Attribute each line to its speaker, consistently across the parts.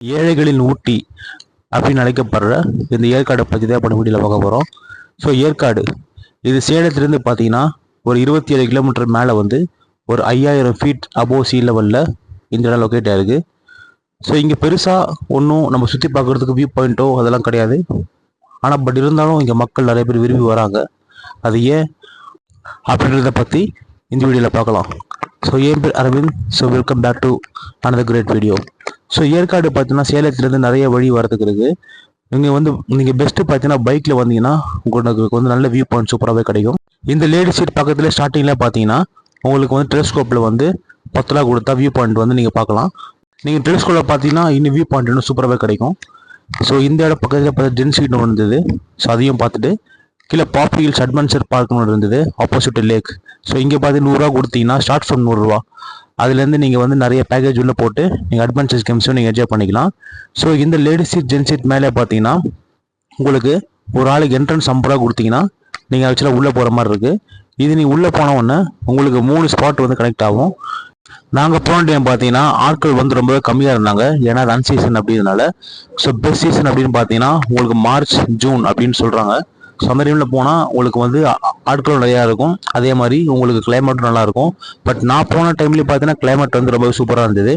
Speaker 1: ஏழைகளின் ஊட்டி அப்படின்னு அழைக்கப்படுற இந்த ஏற்காடை பற்றி தான் படம் வீடியோவில் பார்க்க போகிறோம் ஸோ ஏற்காடு இது சேலத்திலேருந்து பார்த்தீங்கன்னா ஒரு இருபத்தி ஏழு கிலோமீட்டர் மேலே வந்து ஒரு ஐயாயிரம் ஃபீட் அபோவ் சீ லெவலில் இந்த இடம் லொக்கேட் ஆகிருக்கு ஸோ இங்கே பெருசாக ஒன்றும் நம்ம சுற்றி பார்க்குறதுக்கு வியூ பாயிண்ட்டோ அதெல்லாம் கிடையாது. ஆனால் பட் இருந்தாலும் இங்கே மக்கள் நிறைய பேர் விரும்பி வராங்க. அது ஏன் அப்படின்றத பற்றி இந்த வீடியோவில் பார்க்கலாம். ஸோ ஏன் பேர் Aravind? So welcome back to another great video so Yercaud பார்த்தீங்கன்னா சேலத்துலேருந்து நிறைய வழி வரதுக்கு இருக்குது நீங்கள் வந்து நீங்கள் பெஸ்ட்டு பார்த்தீங்கன்னா பைக்கில் வந்தீங்கன்னா உங்களுக்கு வந்து நல்ல வியூ பாயிண்ட் சூப்பராகவே கிடைக்கும். இந்த லேடி சீட் பக்கத்தில் ஸ்டார்டிங்கில் பார்த்தீங்கன்னா உங்களுக்கு வந்து டெலிஸ்கோப்பில் வந்து பத்து ரூபா கொடுத்தா வியூ பாயிண்ட் வந்து நீங்கள் பார்க்கலாம். நீங்கள் டெலிஸ்கோப்பில் பார்த்தீங்கன்னா இன்னும் வியூ பாயிண்ட் இன்னும் சூப்பராகவே கிடைக்கும். ஸோ இந்த இடம் பக்கத்தில் பார்த்தா ஜென் சீட் ஒன்று இருந்தது. ஸோ அதையும் பார்த்துட்டு கீழே பாப்பி ஹில்ஸ் அட்வென்ச்சர் பார்க்னு ஒன்று இருந்தது ஆப்போசிட் லேக் ஸோ இங்கே பார்த்து நூறுரூவா கொடுத்தீங்கன்னா ஸ்டார்ட் ஃப்ரம் நூறுரூவா அதுலேருந்து நீங்கள் வந்து நிறைய பேக்கேஜ் உள்ளே போட்டு நீங்கள் அட்வென்ச்சர்ஸ் கேம்ஸும் நீங்கள் என்ஜாய் பண்ணிக்கலாம். ஸோ இந்த லேடிஸ் சீட் ஜென் சீட் மேலே பார்த்தீங்கன்னா உங்களுக்கு ஒரு ஆளுக்கு என்ட்ரன்ஸ் ஐம்பது ரூபா கொடுத்தீங்கன்னா நீங்கள் ஆக்சுவலாக உள்ளே போகிற மாதிரி இருக்குது இது நீங்கள் உள்ளே போன உடனே உங்களுக்கு மூணு ஸ்பாட் வந்து கனெக்ட் ஆகும். நாங்கள் போன டைம் பார்த்தீங்கன்னா ஆட்கள் வந்து ரொம்பவே கம்மியாக இருந்தாங்க. ஏன்னா அது அன்சீசன் அப்படின்றனால ஸோ பெஸ்ட் சீசன் அப்படின்னு பார்த்தீங்கன்னா உங்களுக்கு மார்ச் ஜூன் அப்படின்னு சொல்கிறாங்க ஸோ போனால் உங்களுக்கு வந்து ஆட்களும் ஆட்கள் நிறையா இருக்கும். அதே மாதிரி உங்களுக்கு கிளைமேட்டும் நல்லாயிருக்கும் பட் நான் போன டைம்லேயே பார்த்தீங்கன்னா கிளைமேட் வந்து ரொம்ப சூப்பராக இருந்தது.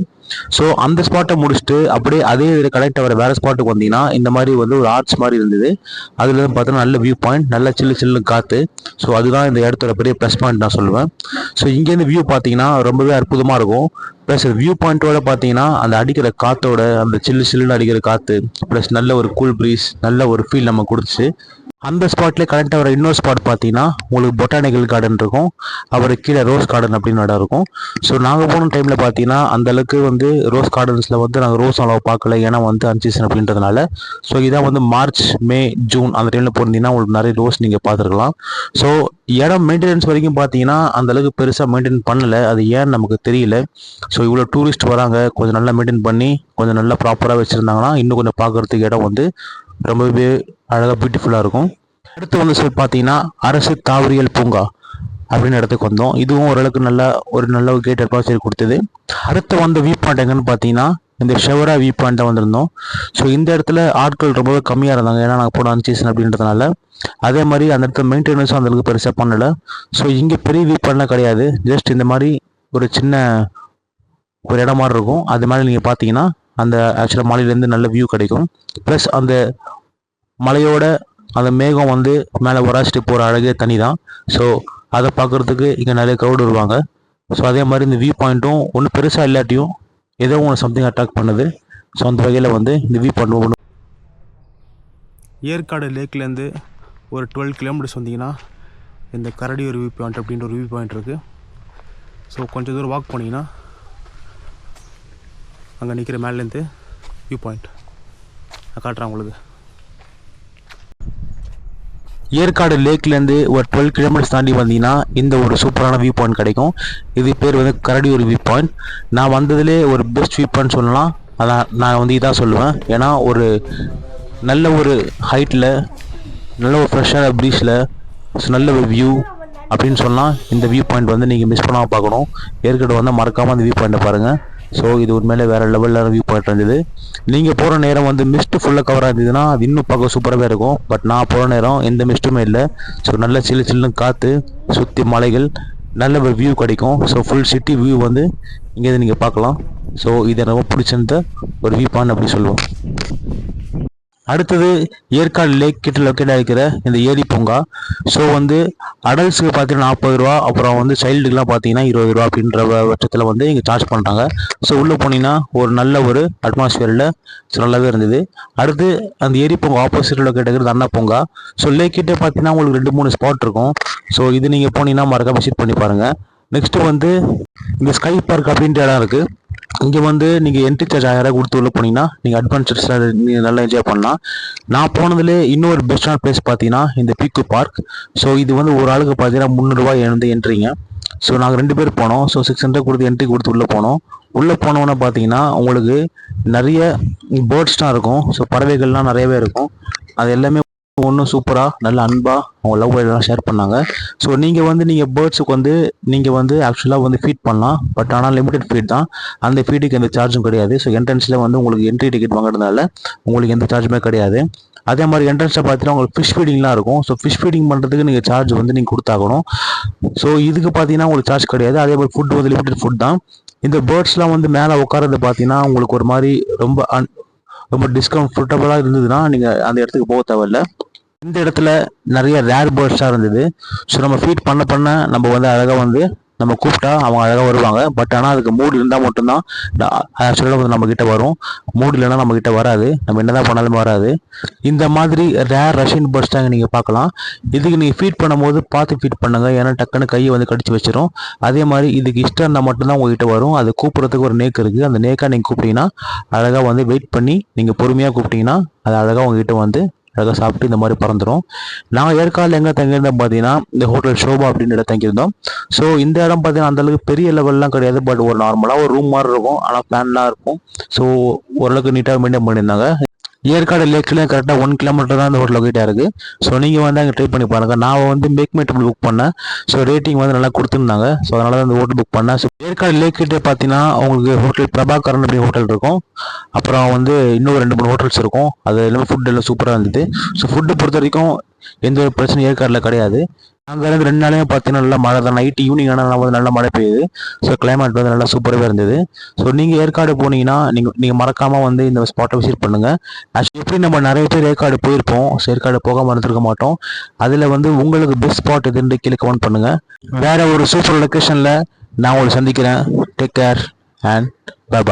Speaker 1: ஸோ அந்த ஸ்பாட்டை முடிச்சுட்டு அப்படியே அதே கனெக்ட் ஆகிற வேறு ஸ்பாட்டுக்கு வந்தீங்கன்னா இந்த மாதிரி வந்து ஒரு ஆர்ட்ஸ் மாதிரி இருந்தது. அதில் வந்து பார்த்தீங்கன்னா நல்ல வியூ பாயிண்ட் நல்ல சில்லு சில்லு காற்று ஸோ அதுதான் இந்த இடத்தோட பெரிய ப்ளஸ் பாயிண்ட் நான் சொல்லுவேன். ஸோ இங்கேருந்து வியூ பார்த்தீங்கன்னா ரொம்பவே அற்புதமாக இருக்கும். ப்ளஸ் வியூ பாயிண்ட்டோட பார்த்தீங்கன்னா அந்த அடிக்கிற காற்றோட அந்த சில்லு சில்லுன்னு அடிக்கிற காற்று ப்ளஸ் நல்ல ஒரு கூல் ப்ரீஸ் நல்ல ஒரு ஃபீல் நம்ம கொடுத்துச்சு. அந்த ஸ்பாட்லேயே கரெக்டாக வர இன்னொரு ஸ்பாட் பார்த்தீங்கன்னா உங்களுக்கு பொட்டானிக்கல் கார்டன் இருக்கும். அப்புறம் கீழே ரோஸ் கார்டன் அப்படின்னு இடம் இருக்கும். ஸோ நாங்கள் போன டைமில் பார்த்தீங்கன்னா அந்த அளவுக்கு வந்து ரோஸ் கார்டன்ஸில் வந்து நாங்கள் ரோஸ் அளவு பார்க்கல ஏன்னா வந்து அன்சீசன் அப்படின்றதுனால. ஸோ இதான் வந்து மார்ச் மே ஜூன் அந்த டைமில் போனீங்கன்னா உங்களுக்கு நிறைய ரோஸ் நீங்கள் பார்த்துருக்கலாம் ஸோ இடம் மெயின்டெனன்ஸ் வரைக்கும் பார்த்தீங்கன்னா அந்த அளவுக்கு பெருசாக மெயின்டைன் பண்ணல. அது ஏன்னு நமக்கு தெரியல. ஸோ இவ்வளோ டூரிஸ்ட் வராங்க கொஞ்சம் நல்லா மெயின்டைன் பண்ணி கொஞ்சம் நல்லா ப்ராப்பராக வச்சுருந்தாங்கன்னா இன்னும் கொஞ்சம் பார்க்குறதுக்கு இடம் வந்து ரொம்பவே அழகாக பியூட்டிஃபுல்லாக இருக்கும். அடுத்து வந்து சொல்லி பார்த்தீங்கன்னா அரசு தாவரியல் பூங்கா அப்படின்னு இடத்துக்கு வந்தோம். இதுவும் ஓரளவுக்கு நல்ல ஒரு நல்ல ஒரு கேட் அட்மாஸ்பியர் கொடுத்தது. அடுத்து வந்த வியூ பாயிண்ட் எங்கன்னு பார்த்தீங்கன்னா இந்த ஷெவரா வியூ பாயிண்ட்டை வந்திருந்தோம். ஸோ இந்த இடத்துல ஆட்கள் ரொம்பவே கம்மியாக இருந்தாங்க. ஏன்னா நாங்கள் போன அன்சீசன் அப்படின்றதுனால. அதே மாதிரி அந்த இடத்துல மெயின்டெனன்ஸும் அந்த அளவுக்கு பெருசாக பண்ணலை. ஸோ இங்கே பெரிய வியூ பாயிண்ட்லாம் கிடையாது. ஜஸ்ட் இந்த மாதிரி ஒரு சின்ன ஒரு இடம் மாதிரி இருக்கும். அது மேலே நீங்கள் பார்த்தீங்கன்னா அந்த ஆக்சுவலாக மலையிலேருந்து நல்ல வியூ கிடைக்கும். ப்ளஸ் அந்த மலையோட அந்த மேகம் வந்து மேலே உராச்சிட்டு போகிற அழகே தனி தான். ஸோ அதை பார்க்குறதுக்கு இங்கே நிறைய க்ரௌடு வருவாங்க. ஸோ அதே மாதிரி இந்த வியூ பாயிண்ட்டும் ஒன்றும் பெருசாக இல்லாட்டியும் ஏதோ ஒன்று சம்திங் அட்டாக் பண்ணுது. ஸோ அந்த வகையில் வந்து இந்த வியூ பாயிண்ட் ஒன்று ஏற்காடு லேக்லேருந்து ஒரு டுவெல் கிலோமீட்டர்ஸ் வந்தீங்கன்னா இந்த கரடி ஒரு வியூ பாயிண்ட் அப்படின்ற ஒரு வியூ பாயிண்ட் இருக்குது ஸோ கொஞ்சம் தூரம் வாக் போனீங்கன்னா அங்கே நிற்கிற மேலேருந்து வியூ பாயிண்ட் நான் காட்டுறேன் உங்களுக்கு. ஏற்காடு லேக்லேருந்து ஒரு டுவெல் கிலோமீட்டர்ஸ் தாண்டி வந்தீங்கன்னா இந்த ஒரு சூப்பரான வியூ பாயிண்ட் கிடைக்கும். இது பேர் வந்து கரடியூர் வியூ பாயிண்ட் நான் வந்ததுலே ஒரு பெஸ்ட் வியூ பாயிண்ட் சொல்லலாம். அதான் நான் வந்து இதான் சொல்லுவேன். ஏன்னா ஒரு நல்ல ஒரு ஹைட்டில் நல்ல ஒரு ஃப்ரெஷ்ஷான ப்ரீஸில் நல்ல ஒரு வியூ அப்படின்னு சொன்னால் இந்த வியூ பாயிண்ட் வந்து நீங்கள் மிஸ் பண்ணாமல் பார்க்கணும். ஏற்காடு வந்தால் மறக்காமல் அந்த வியூ பாயிண்ட்டை பாருங்கள் ஸோ இது உண்மையிலே வேறு லெவலில் வியூ பாயிண்ட் இருந்தது. நீங்கள் போகிற நேரம் வந்து மிஸ்ட் ஃபுல்லாக கவர் இருந்ததுன்னா அது இன்னும் பார்க்க சூப்பராகவே இருக்கும். பட் நான் போகிற நேரம் எந்த மிஸ்ட்டுமே இல்லை. ஸோ நல்ல சில்லு சில்லுன்னு காற்று சுற்றி மலைகள் நல்ல ஒரு வியூ கிடைக்கும். ஸோ ஃபுல் சிட்டி வியூ வந்து இங்கேருந்து நீங்கள் பார்க்கலாம். ஸோ இதை ரொம்ப பிடிச்சிருந்த ஒரு வியூ பாயிண்ட் அப்படி சொல்லுவோம். அடுத்தது ஏற்காடு லேக் கிட்ட லொக்கேட் ஆகிருக்கிற இந்த ஏரி பூங்கா. ஸோ வந்து அடல்ட்ஸுக்கு பார்த்தீங்கன்னா நாற்பது ரூபா அப்புறம் வந்து சைல்டுக்குலாம் பார்த்தீங்கன்னா இருபது ரூபா அப்படின்ற பட்சத்தில் வந்து இங்கே சார்ஜ் பண்ணுறாங்க ஸோ உள்ளே போனீங்கன்னா ஒரு நல்ல ஒரு அட்மாஸ்பியரில் நல்லாவே இருந்தது. அடுத்து அந்த ஏரி பூங்கா ஆப்போசிட்டில் லொக்கேட் ஆகிறது அண்ணா பூங்கா. ஸோ லேக் கிட்டே பார்த்தீங்கன்னா உங்களுக்கு ரெண்டு மூணு ஸ்பாட் இருக்கும். ஸோ இது நீங்கள் போனீங்கன்னா மறக்காம விசிட் பண்ணி பாருங்கள் நெக்ஸ்ட்டு வந்து இந்த ஸ்கை பார்க் அப்படின்ற இடம் இருக்குது இங்கே வந்து நீங்கள் என்ட்ரி சார்ஜ் ஆயிரம் கொடுத்து உள்ளே போனீங்கன்னா நீங்கள் அட்வென்ச்சர்ஸில் நீங்கள் நல்லா என்ஜாய் பண்ணலாம். நான் போனதுலே இன்னொரு பெஸ்ட்டான பிளேஸ் பார்த்தீங்கன்னா இந்த பீக்கு பார்க் ஸோ இது வந்து ஒரு ஆளுக்கு பார்த்தீங்கன்னா முந்நூறுரூவா வந்து என்ட்ரிங்க ஸோ நாங்கள் ரெண்டு பேர் போனோம். ஸோ சிக்ஸ் ஹண்ட்ரட் கொடுத்து என்ட்ரி கொடுத்து உள்ளே போனோம். உள்ளே போனோன்னே பார்த்தீங்கன்னா உங்களுக்கு நிறைய பேர்ட்ஸ்லாம் இருக்கும். ஸோ பறவைகள்லாம் நிறையவே இருக்கும். அது எல்லாமே ஒன்றும் சூப்பராக நல்ல அன்பாக அவங்க லவ் எல்லாம் ஷேர் பண்ணாங்க. ஸோ நீங்கள் வந்து நீங்கள் பேர்ட்ஸுக்கு வந்து நீங்கள் வந்து ஆக்சுவலாக வந்து ஃபீட் பண்ணலாம். பட் ஆனால் லிமிடெட் ஃபீட் தான். அந்த ஃபீட்டுக்கு எந்த சார்ஜும் கிடையாது. ஸோ என்ட்ரன்ஸில் வந்து உங்களுக்கு என்ட்ரி டிக்கெட் வாங்குறதுனால உங்களுக்கு எந்த சார்ஜுமே கிடையாது. அதே மாதிரி என்ட்ரன்ஸில் பார்த்தீங்கன்னா உங்களுக்கு ஃபிஷ் ஃபீடிங்லாம் இருக்கும். ஸோ ஃபிஷ் ஃபீடிங் பண்ணுறதுக்கு நீங்கள் சார்ஜ் வந்து நீங்கள் கொடுத்தாகணும். ஸோ இதுக்கு பார்த்தீங்கன்னா உங்களுக்கு சார்ஜ் கிடையாது. அதே மாதிரி ஃபுட் வந்து லிமிடெட் ஃபுட் தான். இந்த பேர்ட்ஸ்லாம் வந்து மேலே உட்காரது பார்த்தீங்கன்னா உங்களுக்கு ஒரு மாதிரி ரொம்ப அன் ரொம்ப டிஸ்கம்ஃபர்டபுளாக இருந்ததுன்னா நீங்கள் அந்த இடத்துக்கு போக தேவையில்ல. இந்த இடத்துல நிறைய ரேர் பேர்ட்ஸாக இருந்தது. ஸோ நம்ம ஃபீட் பண்ண பண்ண நம்ம வந்து அழகாக வந்து நம்ம கூப்பிட்டா அவங்க அழகாக வருவாங்க. பட் ஆனால் அதுக்கு மூடு இருந்தால் மட்டும்தான் ஆக்சுவலாக வந்து நம்ம வரும். மூடு இல்லைன்னா நம்ம கிட்ட வராது. நம்ம என்ன தான் பண்ணாலுமே வராது. இந்த மாதிரி ரேர் ரஷ்யன் பேர்ட்ஸ் தாங்க நீங்கள் பார்க்கலாம். இதுக்கு நீங்கள் ஃபீட் பண்ணும்போது பார்த்து ஃபீட் பண்ணுங்கள் ஏன்னா டக்குன்னு கையை வந்து கடிச்சு வச்சிடும் அதே மாதிரி இதுக்கு இஷ்டம் இருந்தால் மட்டும்தான் உங்ககிட்ட வரும். அது கூப்பிட்றதுக்கு ஒரு நேக்கு இருக்குது அந்த நேக்காக நீங்கள் கூப்பிட்டீங்கன்னா அழகாக வந்து வெயிட் பண்ணி நீங்கள் பொறுமையாக கூப்பிட்டீங்கன்னா அது அழகாக உங்ககிட்ட வந்து அழகாக சாப்பிட்டு இந்த மாதிரி பறந்துடும் நாங்கள் ஏற்காடில் எங்கே தங்கியிருந்தோம் பார்த்தீங்கன்னா இந்த ஹோட்டல் ஷோபா அப்படின்னு இடம் தங்கியிருந்தோம். ஸோ இந்த இடம் பார்த்தீங்கன்னா அந்தளவுக்கு பெரிய லெவல்லாம் கிடையாது பட் ஒரு நார்மலாக ஒரு ரூம் மாதிரி இருக்கும். ஆனால் பிளான்லாம் இருக்கும். ஸோ ஓரளவுக்கு நீட்டாக மெயின்டைன் பண்ணியிருந்தாங்க. ஏற்காடு லேக்லேயும் கரெக்டாக ஒன் கிலோமீட்டர் தான் அந்த ஹோட்டல் லொக்கேட்டாக இருக்குது ஸோ நீங்கள் வந்து அங்கே ட்ரை பண்ணி பாருங்கள் நான் வந்து மேக் மை டேபிள் புக் பண்ணேன். ஸோ ரேட்டிங் வந்து நல்லா கொடுத்துருந்தாங்க. ஸோ அதனால தான் அந்த ஹோட்டல் புக் பண்ணேன். ஸோ ஏற்காடு லேக் கிட்டே பார்த்தீங்கன்னா உங்களுக்கு ஹோட்டல் பிரபாகரன் அப்படி ஹோட்டல் இருக்கும். அப்புறம் வந்து இன்னும் ரெண்டு மூணு ஹோட்டல்ஸ் இருக்கும். அது எல்லாமே ஃபுட் எல்லாம் சூப்பராக இருந்தது. ஸோ ஃபுட்டு பொறுத்த வரைக்கும் எந்த ஒரு பிரச்சனையும் ஏற்காடில் கிடையாது. அங்கேருந்து ரெண்டு நாளையும் பார்த்தீங்கன்னா நல்லா மழை தான். நைட் ஈவினிங் ஆனால் வந்து நல்லா மழை பெய்யுது. ஸோ கிளைமேட் வந்து நல்லா சூப்பராகவே இருந்தது. ஸோ நீங்கள் ஏற்காடு போனீங்கன்னா நீங்கள் நீங்கள் மறக்காமல் வந்து இந்த ஸ்பாட்டை விசிட் பண்ணுங்கள் ஆக்சுவலி எப்படி நம்ம நிறைய பேர் ஏற்காடு போயிருப்போம். ஸோ ஏற்காடு போகாமல் இருந்திருக்க மாட்டோம். அதில் வந்து உங்களுக்கு பெஸ்ட் ஸ்பாட் எதுன்னு கீழே கமெண்ட் பண்ணுங்கள் வேறு ஒரு சூப்பர் லொக்கேஷனில் நான் உங்களை சந்திக்கிறேன். Take care and bye